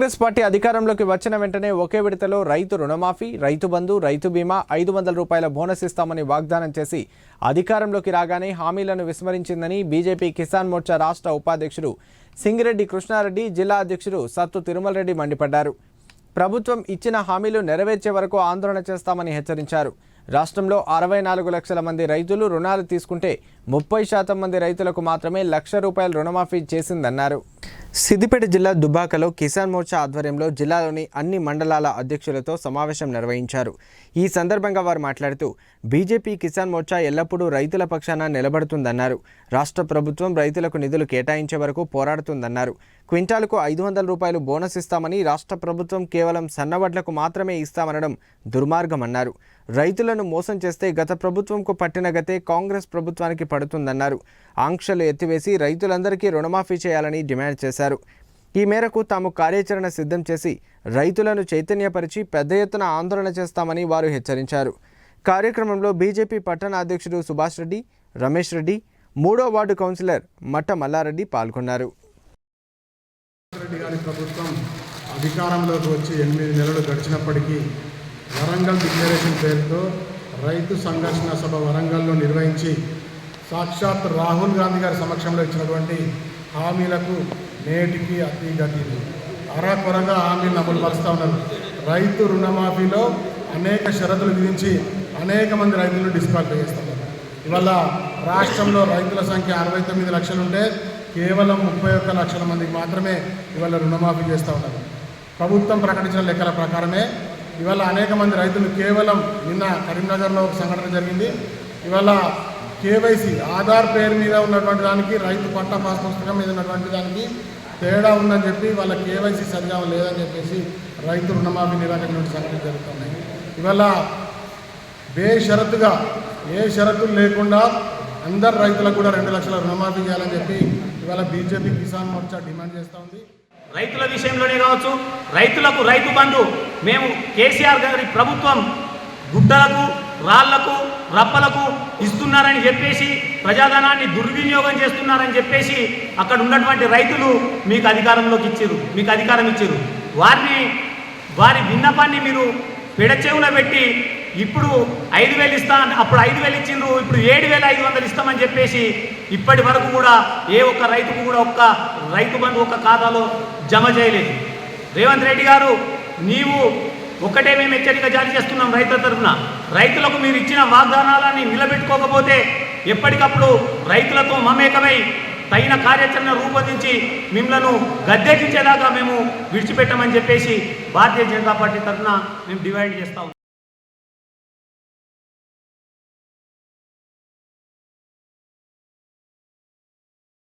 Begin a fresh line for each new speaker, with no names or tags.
Congress party అధికారంలోకి వచ్చిన వెంటనే ఒకే విడతలో రైతు రుణమాఫీ రైతు బంధు రైతు బీమా ఐదు వందల రూపాయల బోనస్ ఇస్తామని వాగ్దానం చేసి అధికారంలోకి రాగానే హామీలను విస్మరించిందని బీజేపీ కిసాన్ మోర్చా రాష్ట్ర ఉపాధ్యక్షుడు సింగిరెడ్డి కృష్ణారెడ్డి జిల్లా అధ్యక్షుడు సత్తు తిరుమల రెడ్డి మండిపడ్డారు. ప్రభుత్వం ఇచ్చిన హామీలు నెరవేర్చే వరకు ఆందోళన చేస్తామని హెచ్చరించారు. రాష్ట్రంలో అరవై నాలుగు లక్షల మంది రైతులు రుణాలు తీసుకుంటే ముప్పై శాతం మంది రైతులకు మాత్రమే లక్ష రూపాయల రుణమాఫీ చేసిందన్నారు. సిద్దిపేట జిల్లా దుబ్బాకలో కిసాన్ మోర్చా ఆధ్వర్యంలో జిల్లాలోని అన్ని మండలాల అధ్యక్షులతో సమావేశం నిర్వహించారు. ఈ సందర్భంగా వారు మాట్లాడుతూ బీజేపీ కిసాన్ మోర్చా ఎల్లప్పుడూ రైతుల పక్షాన నిలబడుతుందన్నారు. రాష్ట్ర ప్రభుత్వం రైతులకు నిధులు కేటాయించే వరకు పోరాడుతుందన్నారు. క్వింటాలకు ఐదు వందల రూపాయలు బోనస్ ఇస్తామని రాష్ట్ర ప్రభుత్వం కేవలం సన్నవడ్లకు మాత్రమే ఇస్తామనడం దుర్మార్గమన్నారు. రైతులను మోసం చేస్తే గత ప్రభుత్వంకు పట్టిన గతే కాంగ్రెస్ ప్రభుత్వానికి పడుతుందన్నారు. ఆంక్షలు ఎత్తివేసి రైతులందరికీ రుణమాఫీ చేయాలని డిమాండ్ చేశారు. ఈ మేరకు తాము కార్యాచరణ సిద్ధం చేసి రైతులను చైతన్యపరిచి పెద్ద ఎత్తున ఆందోళన చేస్తామని వారు హెచ్చరించారు. కార్యక్రమంలో బీజేపీ పట్టణ అధ్యక్షుడు సుభాష్ రెడ్డి రమేష్ రెడ్డి మూడో వార్డు కౌన్సిలర్ మట్ట మల్లారెడ్డి పాల్గొన్నారు.
రెడ్డి గారి ప్రభుత్వం అధికారంలోకి వచ్చి ఎనిమిది నెలలు గడిచినప్పటికీ వరంగల్ డిక్లరేషన్ పేరుతో రైతు సంఘర్షణ సభ వరంగల్లో నిర్వహించి సాక్షాత్ రాహుల్ గాంధీ గారి సమక్షంలో ఇచ్చినటువంటి హామీలకు నేటికి అతి గతి అరాకొరగా హామీలను అమలు పరుస్తూ ఉన్నారు. రైతు రుణమాఫీలో అనేక షరతులు విధించి అనేక మంది రైతులను డిస్క్వాలిఫై చేస్తున్నారు. ఇవాళ రాష్ట్రంలో రైతుల సంఖ్య అరవై తొమ్మిది లక్షలు ఉంటే కేవలం ముప్పై ఒక్క లక్షల మందికి మాత్రమే ఇవాళ రుణమాఫీ చేస్తూ ఉన్నారు. ప్రభుత్వం ప్రకటించిన లెక్కల ప్రకారమే ఇవాళ అనేక మంది రైతులు కేవలం నిన్న కరీంనగర్లో ఒక సంఘటన జరిగింది. ఇవాళ కేవైసీ ఆధార్ పేరు మీద ఉన్నటువంటి దానికి రైతు పట్టా పాస్ పుస్తకం మీద ఉన్నటువంటి దానికి తేడా ఉందని చెప్పి వాళ్ళ కేవైసీ సరిగా లేదని చెప్పేసి రైతు రుణమాఫీ నిరాకరణ సంఘటన జరుగుతున్నాయి. ఇవాళ బేషరతుగా ఏ షరతులు లేకుండా అందరు రైతులకు కూడా రెండు లక్షల రుణమాఫీ చేయాలని చెప్పి ఇవాళ బీజేపీ కిసాన్ మోర్చా డిమాండ్ చేస్తూ ఉంది.
రైతుల విషయంలోనే కావచ్చు రైతులకు రైతు బంధు. మేము కేసీఆర్ గారి ప్రభుత్వం గుడ్డలకు రాళ్ళకు రప్పలకు ఇస్తున్నారని చెప్పేసి ప్రజాధనాన్ని దుర్వినియోగం చేస్తున్నారని చెప్పేసి అక్కడ ఉన్నటువంటి రైతులు మీకు అధికారంలోకి ఇచ్చారు మీకు అధికారం ఇచ్చారు. వారిని వారి విన్నపాన్ని మీరు పెడచెవున పెట్టి ఇప్పుడు ఐదు వేలు ఇస్తా అప్పుడు ఐదు వేలు ఇచ్చిండ్రు ఇప్పుడు ఏడు వేల ఐదు వందలు ఇస్తామని చెప్పేసి ఇప్పటి వరకు కూడా ఏ ఒక్క రైతుకు కూడా ఒక్క రైతు బంధు ఒక్క ఖాతాలో జమ చేయలేదు. రేవంత్ రెడ్డి గారు నీవు ఒక్కటే మేము హెచ్చరిక జారీ చేస్తున్నాం రైతుల తరఫున. రైతులకు మీరు ఇచ్చిన వాగ్దానాలని నిలబెట్టుకోకపోతే ఎప్పటికప్పుడు రైతులతో మమేకమై తగిన కార్యాచరణ రూపొందించి మిమ్మలను గద్దెకించేదాకా మేము విడిచిపెట్టమని చెప్పేసి భారతీయ జనతా పార్టీ తరఫున మేము డివైడ్ చేస్తాము